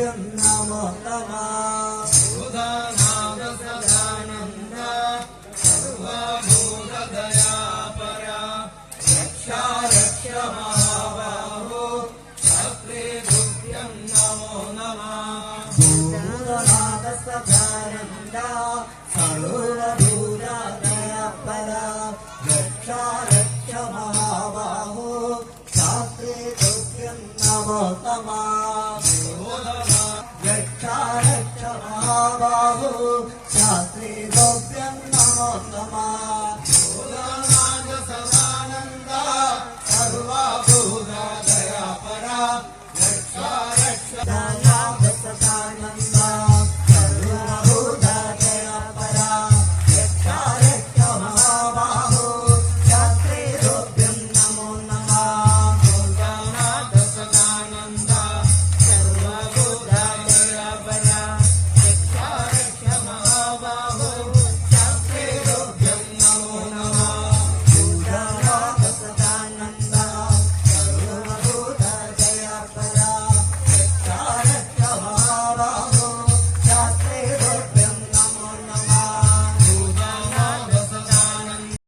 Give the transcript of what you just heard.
దివ్యన్నమోత్తమా సుధానామసదానంద సర్వభూతదయాపర రక్షా రక్ష మహాబాహో సత్రే దుర్గం నమో నమ భూతనాథసదానంద సర్వభూతదయాపర రక్షా రక్ష మహాబాహో శాస్త్రే దుర్గం నమోత్తమా Chatri Dobhyam Namo Namah